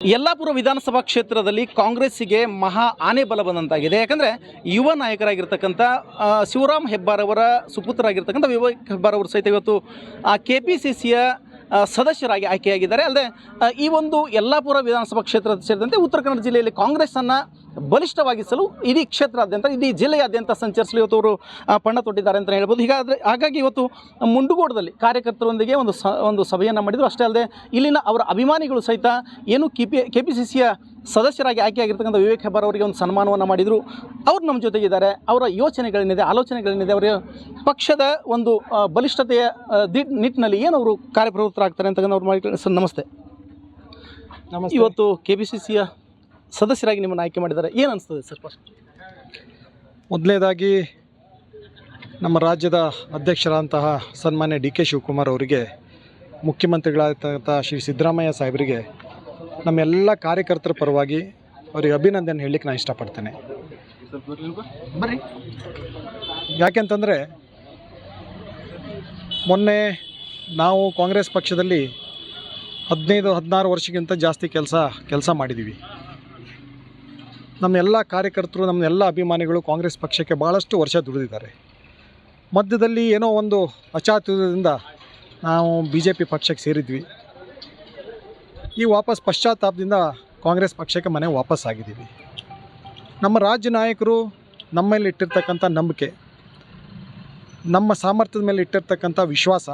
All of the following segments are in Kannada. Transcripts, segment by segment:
ಯಲ್ಲಾಪುರ ವಿಧಾನಸಭಾ ಕ್ಷೇತ್ರದಲ್ಲಿ ಕಾಂಗ್ರೆಸ್ಸಿಗೆ ಮಹಾ ಆನೆ ಬಲ ಬಂದಂತಾಗಿದೆ. ಯಾಕಂದರೆ ಯುವ ನಾಯಕರಾಗಿರ್ತಕ್ಕಂಥ ಆ, ಶಿವರಾಮ್ ಹೆಬ್ಬಾರ್ ಅವರ ಸುಪುತ್ರರಾಗಿರ್ತಕ್ಕಂಥ ವಿವೇಕ್ ಹೆಬ್ಬಾರ್ ಅವರು ಸಹಿತ ಇವತ್ತು ಕೆ ಪಿ ಸಿ ಸಿಯ ಸದಸ್ಯರಾಗಿ ಆಯ್ಕೆಯಾಗಿದ್ದಾರೆ. ಅಲ್ಲದೆ ಈ ಒಂದು ಯಲ್ಲಾಪುರ ವಿಧಾನಸಭಾ ಕ್ಷೇತ್ರ ಸೇರಿದಂತೆ ಉತ್ತರ ಕನ್ನಡ ಜಿಲ್ಲೆಯಲ್ಲಿ ಕಾಂಗ್ರೆಸ್ಸನ್ನು ಬಲಿಷ್ಠವಾಗಿಸಲು ಇಡೀ ಕ್ಷೇತ್ರಾದ್ಯಂತ ಇಡೀ ಜಿಲ್ಲೆಯಾದ್ಯಂತ ಸಂಚರಿಸಲು ಇವತ್ತು ಅವರು ಪಣ್ಣ ಪಣ ತೊಟ್ಟಿದ್ದಾರೆ ಅಂತ ಹೇಳ್ಬೋದು. ಹೀಗಾದರೆ ಹಾಗಾಗಿ ಇವತ್ತು ಮುಂಡುಗೋಡದಲ್ಲಿ ಕಾರ್ಯಕರ್ತರೊಂದಿಗೆ ಒಂದು ಸ ಒಂದು ಸಭೆಯನ್ನು ಮಾಡಿದರು. ಅಷ್ಟೇ ಅಲ್ಲದೆ ಇಲ್ಲಿನ ಅವರ ಅಭಿಮಾನಿಗಳು ಸಹಿತ ಏನು K P K P C ಸಿಯ ಸದಸ್ಯರಾಗಿ ಆಯ್ಕೆಯಾಗಿರ್ತಕ್ಕಂಥ ವಿವೇಕ್ ಹೆಬ್ಬಾರ್ ಅವರಿಗೆ ಒಂದು ಸನ್ಮಾನವನ್ನು ಮಾಡಿದರು. ಅವ್ರು ನಮ್ಮ ಜೊತೆಗಿದ್ದಾರೆ. ಅವರ ಯೋಚನೆಗಳೇನಿದೆ ಆಲೋಚನೆಗಳೇನಿದೆ ಅವರ ಪಕ್ಷದ ಒಂದು ಬಲಿಷ್ಠತೆಯ ದಿ ನಿಟ್ಟಿನಲ್ಲಿ ಏನು ಅವರು ಕಾರ್ಯಪ್ರವೃತ್ತರಾಗ್ತಾರೆ ಅಂತಕ್ಕಂಥ ಅವ್ರು ಮಾಡಿ ನಮಸ್ತೆ. ನಮಸ್ತೆ. ಇವತ್ತು ಕೆ ಪಿ ಸಿ ಸಿಯ ಸದಸ್ಯರಾಗಿ ನಿಮ್ಮನ್ನು ಆಯ್ಕೆ ಮಾಡಿದ್ದಾರೆ. ಏನು ಅನಿಸ್ತದೆ ಸರ್ ಫಸ್ಟ್ ಮೊದಲನೇದಾಗಿ ನಮ್ಮ ರಾಜ್ಯದ ಅಧ್ಯಕ್ಷರಾದಂತಹ ಸನ್ಮಾನ್ಯ ಡಿ ಕೆ ಶಿವಕುಮಾರ್ ಅವರಿಗೆ ಮುಖ್ಯಮಂತ್ರಿಗಳಾದಂಥ ಶ್ರೀ ಸಿದ್ದರಾಮಯ್ಯ ಸಾಹೇಬರಿಗೆ ನಮ್ಮೆಲ್ಲ ಕಾರ್ಯಕರ್ತರ ಪರವಾಗಿ ಅವರಿಗೆ ಅಭಿನಂದನೆ ಹೇಳಲಿಕ್ಕೆ ನಾನು ಇಷ್ಟಪಡ್ತೇನೆ. ಬರ್ರಿ. ಯಾಕೆಂತಂದರೆ ಮೊನ್ನೆ ನಾವು ಕಾಂಗ್ರೆಸ್ ಪಕ್ಷದಲ್ಲಿ ಹದಿನೈದು ಹದಿನಾರು ವರ್ಷಕ್ಕಿಂತ ಜಾಸ್ತಿ ಕೆಲಸ ಕೆಲಸ ಮಾಡಿದ್ದೀವಿ ನಮ್ಮೆಲ್ಲ ಕಾರ್ಯಕರ್ತರು, ನಮ್ಮ ಎಲ್ಲ ಅಭಿಮಾನಿಗಳು ಕಾಂಗ್ರೆಸ್ ಪಕ್ಷಕ್ಕೆ ಭಾಳಷ್ಟು ವರ್ಷ ದುಡಿದಿದ್ದಾರೆ. ಮಧ್ಯದಲ್ಲಿ ಏನೋ ಒಂದು ಅಚಾತುರ್ಯದಿಂದ ನಾವು ಬಿ ಜೆ ಪಿ ಪಕ್ಷಕ್ಕೆ ಸೇರಿದ್ವಿ. ಈ ವಾಪಸ್ ಪಶ್ಚಾತ್ತಾಪದಿಂದ ಕಾಂಗ್ರೆಸ್ ಪಕ್ಷಕ್ಕೆ ಮನೆ ವಾಪಸ್ ಆಗಿದ್ದೀವಿ. ನಮ್ಮ ರಾಜ್ಯ ನಾಯಕರು ನಮ್ಮ ಮೇಲೆ ಇಟ್ಟಿರ್ತಕ್ಕಂಥ ನಂಬಿಕೆ, ನಮ್ಮ ಸಾಮರ್ಥ್ಯದ ಮೇಲೆ ಇಟ್ಟಿರ್ತಕ್ಕಂಥ ವಿಶ್ವಾಸ,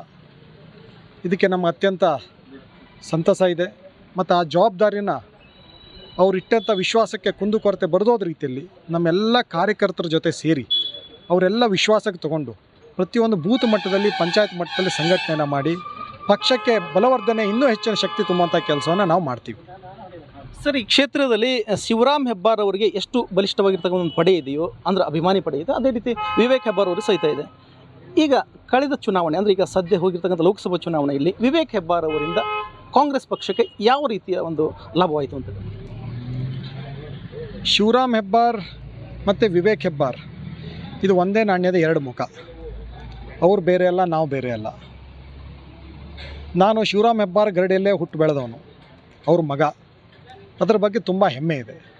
ಇದಕ್ಕೆ ನಮ್ಮ ಅತ್ಯಂತ ಸಂತಸ ಇದೆ. ಮತ್ತು ಆ ಜವಾಬ್ದಾರಿನ ಅವ್ರು ಇಟ್ಟಂಥ ವಿಶ್ವಾಸಕ್ಕೆ ಕುಂದುಕೊರತೆ ಬರದೋದ ರೀತಿಯಲ್ಲಿ ನಮ್ಮೆಲ್ಲ ಕಾರ್ಯಕರ್ತರ ಜೊತೆ ಸೇರಿ ಅವರೆಲ್ಲ ವಿಶ್ವಾಸಕ್ಕೆ ತಗೊಂಡು ಪ್ರತಿಯೊಂದು ಬೂತ್ ಮಟ್ಟದಲ್ಲಿ, ಪಂಚಾಯತ್ ಮಟ್ಟದಲ್ಲಿ ಸಂಘಟನೆಯನ್ನು ಮಾಡಿ ಪಕ್ಷಕ್ಕೆ ಬಲವರ್ಧನೆ, ಇನ್ನೂ ಹೆಚ್ಚಿನ ಶಕ್ತಿ ತುಂಬುವಂಥ ಕೆಲಸವನ್ನು ನಾವು ಮಾಡ್ತೀವಿ. ಸರ್, ಈ ಕ್ಷೇತ್ರದಲ್ಲಿ ಶಿವರಾಮ್ ಹೆಬ್ಬಾರ್ ಅವರಿಗೆ ಎಷ್ಟು ಬಲಿಷ್ಠವಾಗಿರ್ತಕ್ಕಂಥ ಒಂದು ಪಡೆ ಇದೆಯೋ, ಅಂದ್ರೆ ಅಭಿಮಾನಿ ಪಡೆ ಇದೆ, ಅದೇ ರೀತಿ ವಿವೇಕ್ ಹೆಬ್ಬಾರ್ ಅವರು ಸಹಿತ ಇದೆ. ಈಗ ಕಳೆದ ಚುನಾವಣೆ, ಅಂದರೆ ಈಗ ಸದ್ಯ ಹೋಗಿರ್ತಕ್ಕಂಥ ಲೋಕಸಭಾ ಚುನಾವಣೆಯಲ್ಲಿ ವಿವೇಕ್ ಹೆಬ್ಬಾರ್ ಅವರಿಂದ ಕಾಂಗ್ರೆಸ್ ಪಕ್ಷಕ್ಕೆ ಯಾವ ರೀತಿಯ ಒಂದು ಲಾಭವಾಯಿತು ಅಂತ? ಶಿವರಾಮ್ ಹೆಬ್ಬಾರ್ ಮತ್ತು ವಿವೇಕ್ ಹೆಬ್ಬಾರ್. ಇದು ಒಂದೇ ನಾಣ್ಯದ ಎರಡು ಮುಖ. ಅವ್ರು ಬೇರೆ ಅಲ್ಲ, ನಾವು ಬೇರೆ ಅಲ್ಲ. ನಾನು ಶಿವರಾಮ್ ಹೆಬ್ಬಾರ್ ಗರಡಿಯಲ್ಲೇ ಹುಟ್ಟು ಬೆಳೆದವನು. ಅವ್ರ ಮಗ. ಅದರ ಬಗ್ಗೆ ತುಂಬ ಹೆಮ್ಮೆ ಇದೆ.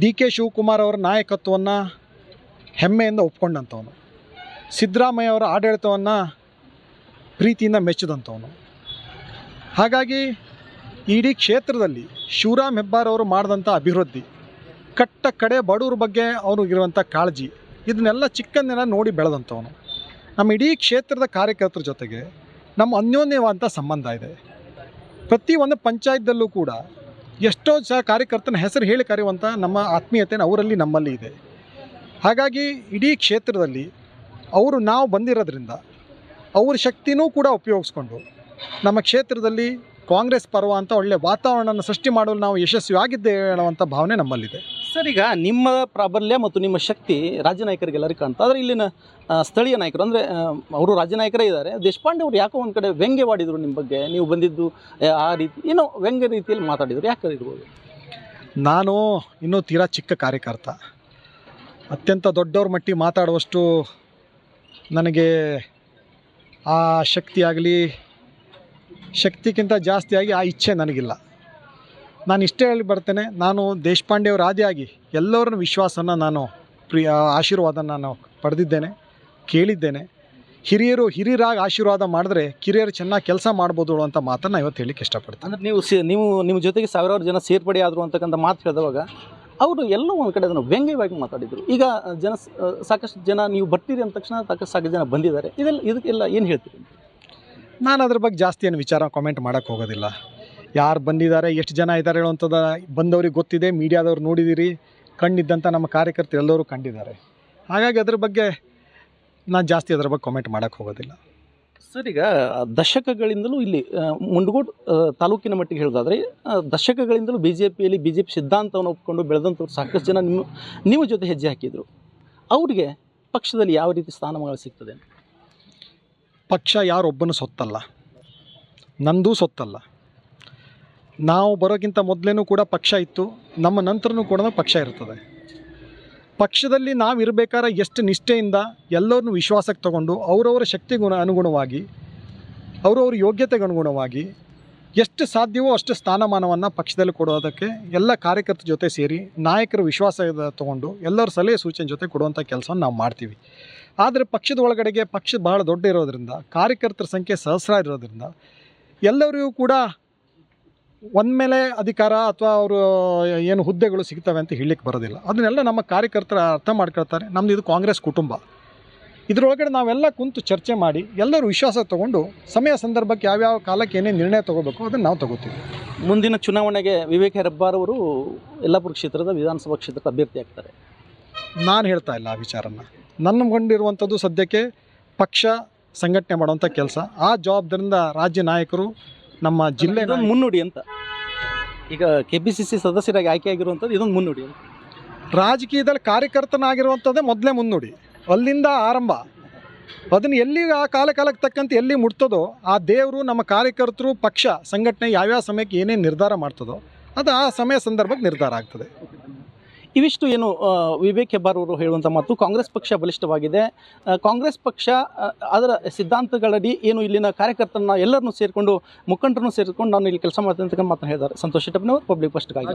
ಡಿ ಕೆ ಶಿವಕುಮಾರ್ ಅವರ ನಾಯಕತ್ವವನ್ನು ಹೆಮ್ಮೆಯಿಂದ ಒಪ್ಕೊಂಡಂಥವನು. ಸಿದ್ದರಾಮಯ್ಯ ಅವರ ಆಡಳಿತವನ್ನು ಪ್ರೀತಿಯಿಂದ ಮೆಚ್ಚಿದಂಥವನು. ಹಾಗಾಗಿ ಇಡೀ ಕ್ಷೇತ್ರದಲ್ಲಿ ಶಿವರಾಮ್ ಹೆಬ್ಬಾರ್ ಅವರು ಮಾಡಿದಂಥ ಅಭಿವೃದ್ಧಿ, ಕಟ್ಟ ಕಡೆ ಬಡವ್ರ ಬಗ್ಗೆ ಅವ್ರಿಗಿರುವಂಥ ಕಾಳಜಿ, ಇದನ್ನೆಲ್ಲ ಚಿಕ್ಕಂದಿನ ನೋಡಿ ಬೆಳೆದಂಥವನು. ನಮ್ಮ ಇಡೀ ಕ್ಷೇತ್ರದ ಕಾರ್ಯಕರ್ತರ ಜೊತೆಗೆ ನಮ್ಮ ಅನ್ಯೋನ್ಯವಾದಂಥ ಸಂಬಂಧ ಇದೆ. ಪ್ರತಿ ಒಂದು ಪಂಚಾಯತ್ದಲ್ಲೂ ಕೂಡ ಎಷ್ಟೋ ಸಹ ಕಾರ್ಯಕರ್ತನ ಹೆಸರು ಹೇಳಿ ಕರೆಯುವಂಥ ನಮ್ಮ ಆತ್ಮೀಯತೆ ಅವರಲ್ಲಿ ನಮ್ಮಲ್ಲಿ ಇದೆ. ಹಾಗಾಗಿ ಇಡೀ ಕ್ಷೇತ್ರದಲ್ಲಿ ಅವರು ನಾವು ಬಂದಿರೋದ್ರಿಂದ ಅವ್ರ ಶಕ್ತಿನೂ ಕೂಡ ಉಪಯೋಗಿಸ್ಕೊಂಡು ನಮ್ಮ ಕ್ಷೇತ್ರದಲ್ಲಿ ಕಾಂಗ್ರೆಸ್ ಪರ್ವ ಅಂತ ಒಳ್ಳೆ ವಾತಾವರಣವನ್ನು ಸೃಷ್ಟಿ ಮಾಡಲು ನಾವು ಯಶಸ್ವಿಯಾಗಿದ್ದೇವೆ ಅನ್ನುವಂಥ ಭಾವನೆ ನಮ್ಮಲ್ಲಿದೆ. ಸರ್ ಈಗ ನಿಮ್ಮ ಪ್ರಾಬಲ್ಯ ಮತ್ತು ನಿಮ್ಮ ಶಕ್ತಿ ರಾಜ್ಯ ನಾಯಕರಿಗೆಲ್ಲರಿಗೂ ಕಾಣ್ತಾ ಆದರೆ ಇಲ್ಲಿನ ಸ್ಥಳೀಯ ನಾಯಕರು ಅಂದರೆ ಅವರು ರಾಜ್ಯ ನಾಯಕರೇ ಇದ್ದಾರೆ. ದೇಶಪಾಂಡೆ ಅವರು ಯಾಕೋ ಒಂದು ಕಡೆ ವ್ಯಂಗ್ಯವಾಡಿದರು ನಿಮ್ಮ ಬಗ್ಗೆ? ನೀವು ಬಂದಿದ್ದು ಆ, ರೀತಿ ಏನೋ ವ್ಯಂಗ್ಯ ರೀತಿಯಲ್ಲಿ ಮಾತಾಡಿದರು. ಯಾಕೆ ಇರ್ಬೋದು? ನಾನು ಇನ್ನೂ ತೀರಾ ಚಿಕ್ಕ ಕಾರ್ಯಕರ್ತ. ಅತ್ಯಂತ ದೊಡ್ಡವ್ರ ಮಟ್ಟಿಗೆ ಮಾತಾಡುವಷ್ಟು ನನಗೆ ಆ ಶಕ್ತಿಯಾಗಲಿ ಶಕ್ತಿಗಿಂತ ಜಾಸ್ತಿಯಾಗಿ ಆ ಇಚ್ಛೆ ನನಗಿಲ್ಲ. ನಾನು ಇಷ್ಟೇ ಹೇಳಿ ಬರ್ತೇನೆ, ನಾನು ದೇಶಪಾಂಡೆಯವ್ರ ಆದಿಯಾಗಿ ಎಲ್ಲರನ್ನ ವಿಶ್ವಾಸನ ನಾನು ಪ್ರಿಯ ಆಶೀರ್ವಾದ ನಾನು ಪಡೆದಿದ್ದೇನೆ, ಕೇಳಿದ್ದೇನೆ. ಹಿರಿಯರು ಹಿರಿಯರಾಗಿ ಆಶೀರ್ವಾದ ಮಾಡಿದ್ರೆ ಕಿರಿಯರು ಚೆನ್ನಾಗಿ ಕೆಲಸ ಮಾಡ್ಬೋದು ಅಂತ ಮಾತನ್ನು ಇವತ್ತು ಹೇಳಲಿಕ್ಕೆ ಇಷ್ಟಪಡ್ತೇನೆ. ಅಂದರೆ ನೀವು ಸಿ, ನೀವು, ನಿಮ್ಮ ಜೊತೆಗೆ ಸಾವಿರಾರು ಜನ ಸೇರ್ಪಡೆ ಆದರು ಅಂತಕ್ಕಂಥ ಮಾತು ಹೇಳಿದವಾಗ ಅವರು ಎಲ್ಲೋ ಒಂದು ಕಡೆ ಅದನ್ನು ವ್ಯಂಗ್ಯವಾಗಿ ಮಾತಾಡಿದರು. ಈಗ ಜನ ಸಾಕಷ್ಟು ಜನ ನೀವು ಬರ್ತೀರಿ ಅಂದ ತಕ್ಷಣ ಸಾಕಷ್ಟು ಜನ ಬಂದಿದ್ದಾರೆ. ಇದೆಲ್ಲ, ಇದಕ್ಕೆಲ್ಲ ಏನು ಹೇಳ್ತೀರಿ? ನಾನು ಅದ್ರ ಬಗ್ಗೆ ಜಾಸ್ತಿ ಏನು ವಿಚಾರ ಕಾಮೆಂಟ್ ಮಾಡೋಕ್ಕೆ ಹೋಗೋದಿಲ್ಲ. ಯಾರು ಬಂದಿದ್ದಾರೆ, ಎಷ್ಟು ಜನ ಇದ್ದಾರೆ ಹೇಳುವಂಥದ್ದು ಬಂದವ್ರಿಗೆ ಗೊತ್ತಿದೆ, ಮೀಡಿಯಾದವ್ರು ನೋಡಿದ್ದೀರಿ ಕಣ್ಣಿದ್ದಂಥ ನಮ್ಮ ಕಾರ್ಯಕರ್ತರು ಎಲ್ಲರೂ ಕಂಡಿದ್ದಾರೆ. ಹಾಗಾಗಿ ಅದ್ರ ಬಗ್ಗೆ ನಾನು ಜಾಸ್ತಿ ಅದ್ರ ಬಗ್ಗೆ ಕಾಮೆಂಟ್ ಮಾಡೋಕ್ಕೆ ಹೋಗೋದಿಲ್ಲ. ಸರ್, ಈಗ ದಶಕಗಳಿಂದಲೂ ಇಲ್ಲಿ ಮುಂಡಗೋಡು ತಾಲೂಕಿನ ಮಟ್ಟಿಗೆ ಹೇಳೋದಾದ್ರೆ ದಶಕಗಳಿಂದಲೂ ಬಿ ಜೆ ಪಿಯಲ್ಲಿ ಬಿ ಜೆ ಪಿ ಸಿದ್ಧಾಂತವನ್ನು ಒಪ್ಕೊಂಡು ಬೆಳೆದಂಥವ್ರು ಸಾಕಷ್ಟು ಜನ ನಿಮ್ಮ ನಿಮ್ಮ ಜೊತೆ ಹೆಜ್ಜೆ ಹಾಕಿದರು. ಅವ್ರಿಗೆ ಪಕ್ಷದಲ್ಲಿ ಯಾವ ರೀತಿ ಸ್ಥಾನಮಾನ ಸಿಗ್ತದೆ ಪಕ್ಷ ಯಾರೊಬ್ಬನ ಸೊತ್ತಲ್ಲ. ನಂದೂ ಸೊತ್ತಲ್ಲ. ನಾವು ಬರೋಕ್ಕಿಂತ ಮೊದಲೇನೂ ಕೂಡ ಪಕ್ಷ ಇತ್ತು. ನಮ್ಮ ನಂತರನೂ ಕೂಡ ಪಕ್ಷ ಇರ್ತದೆ. ಪಕ್ಷದಲ್ಲಿ ನಾವು ಇರಬೇಕಾದ್ರೆ ಎಷ್ಟು ನಿಷ್ಠೆಯಿಂದ ಎಲ್ಲರನ್ನೂ ವಿಶ್ವಾಸಕ್ಕೆ ತಗೊಂಡು ಅವರವರ ಗುಣ ಅನುಗುಣವಾಗಿ, ಅವರವ್ರ ಯೋಗ್ಯತೆಗೆ ಅನುಗುಣವಾಗಿ ಎಷ್ಟು ಸಾಧ್ಯವೋ ಅಷ್ಟು ಸ್ಥಾನಮಾನವನ್ನು ಪಕ್ಷದಲ್ಲಿ ಕೊಡೋದಕ್ಕೆ ಎಲ್ಲ ಕಾರ್ಯಕರ್ತರ ಜೊತೆ ಸೇರಿ ನಾಯಕರ ವಿಶ್ವಾಸ ತಗೊಂಡು ಎಲ್ಲರ ಸಲಹೆ ಸೂಚನೆ ಜೊತೆ ಕೊಡುವಂಥ ಕೆಲಸವನ್ನು ನಾವು ಮಾಡ್ತೀವಿ. ಆದರೆ ಪಕ್ಷದ ಒಳಗಡೆಗೆ ಪಕ್ಷ ಭಾಳ ದೊಡ್ಡ ಇರೋದ್ರಿಂದ ಕಾರ್ಯಕರ್ತರ ಸಂಖ್ಯೆ ಸಹಸ್ರ ಇರೋದ್ರಿಂದ ಎಲ್ಲರಿಗೂ ಕೂಡ ಒಂದ್ಮೇಲೆ ಅಧಿಕಾರ ಅಥವಾ ಅವರು ಏನು ಹುದ್ದೆಗಳು ಸಿಗ್ತವೆ ಅಂತ ಹೇಳಲಿಕ್ಕೆ ಬರೋದಿಲ್ಲ. ಅದನ್ನೆಲ್ಲ ನಮ್ಮ ಕಾರ್ಯಕರ್ತರ ಅರ್ಥ ಮಾಡ್ಕೊಳ್ತಾರೆ. ನಮ್ಮದು ಇದು ಕಾಂಗ್ರೆಸ್ ಕುಟುಂಬ. ಇದರೊಳಗಡೆ ನಾವೆಲ್ಲ ಕುಂತು ಚರ್ಚೆ ಮಾಡಿ ಎಲ್ಲರೂ ವಿಶ್ವಾಸ ತಗೊಂಡು ಸಮಯ ಸಂದರ್ಭಕ್ಕೆ ಯಾವ್ಯಾವ ಕಾಲಕ್ಕೆ ಏನೇನು ನಿರ್ಣಯ ತಗೋಬೇಕು ಅದನ್ನು ನಾವು ತಗೋತೀವಿ. ಮುಂದಿನ ಚುನಾವಣೆಗೆ ವಿವೇಕ ಹೆಬ್ಬಾರ್ ಅವರು ಯಲ್ಲಾಪುರ ಕ್ಷೇತ್ರದ ವಿಧಾನಸಭಾ ಕ್ಷೇತ್ರದ ಅಭ್ಯರ್ಥಿ ಆಗ್ತಾರೆ ನಾನು ಹೇಳ್ತಾ ಇಲ್ಲ ಆ ವಿಚಾರನ. ನನ್ನಗೊಂಡಿರುವಂಥದ್ದು ಸದ್ಯಕ್ಕೆ ಪಕ್ಷ ಸಂಘಟನೆ ಮಾಡುವಂಥ ಕೆಲಸ. ಆ ಜವಾಬ್ದಾರಿಯಿಂದ ರಾಜ್ಯ ನಾಯಕರು ನಮ್ಮ ಜಿಲ್ಲೆ ಇದೊಂದು ಮುನ್ನುಡಿ ಅಂತ. ಈಗ ಕೆ ಪಿ ಸಿ ಸಿ ಸದಸ್ಯರಾಗಿ ಆಯ್ಕೆಯಾಗಿರುವಂಥದ್ದು ಇದೊಂದು ಮುನ್ನುಡಿ ಅಂತ. ರಾಜಕೀಯದಲ್ಲಿ ಕಾರ್ಯಕರ್ತನಾಗಿರುವಂಥದ್ದೇ ಮೊದಲೇ ಮುನ್ನುಡಿ. ಅಲ್ಲಿಂದ ಆರಂಭ. ಅದನ್ನು ಎಲ್ಲಿ ಆ ಕಾಲ ಕಾಲಕ್ಕೆ ತಕ್ಕಂತೆ ಎಲ್ಲಿ ಮುಟ್ತದೋ ಆ ದೇವರು ನಮ್ಮ ಕಾರ್ಯಕರ್ತರು ಪಕ್ಷ ಸಂಘಟನೆ ಯಾವ್ಯಾವ ಸಮಯಕ್ಕೆ ಏನೇನು ನಿರ್ಧಾರ ಮಾಡ್ತದೋ ಅದು ಆ ಸಮಯ ಸಂದರ್ಭಕ್ಕೆ ನಿರ್ಧಾರ ಆಗ್ತದೆ. ಇವಿಷ್ಟು ಏನು ವಿವೇಕ್ ಹೆಬ್ಬಾರವರು ಹೇಳುವಂಥ ಮಾತು ಕಾಂಗ್ರೆಸ್ ಪಕ್ಷ ಬಲಿಷ್ಠವಾಗಿದೆ. ಕಾಂಗ್ರೆಸ್ ಪಕ್ಷ ಅದರ ಸಿದ್ಧಾಂತಗಳಡಿ ಏನು ಇಲ್ಲಿನ ಕಾರ್ಯಕರ್ತರನ್ನ ಎಲ್ಲರನ್ನೂ ಸೇರಿಕೊಂಡು, ಮುಖಂಡರನ್ನು ಸೇರಿಕೊಂಡು ನಾನು ಇಲ್ಲಿ ಕೆಲಸ ಮಾಡ್ತೇನೆ ಅಂತ ಮಾತನ್ನು ಹೇಳಿದ್ದಾರೆ. ಸಂತೋಷ್ ಶೆಟ್ಟಪ್ಪನವರು ಪಬ್ಲಿಕ್ ಫಸ್ಟ್ಗಾಗಿ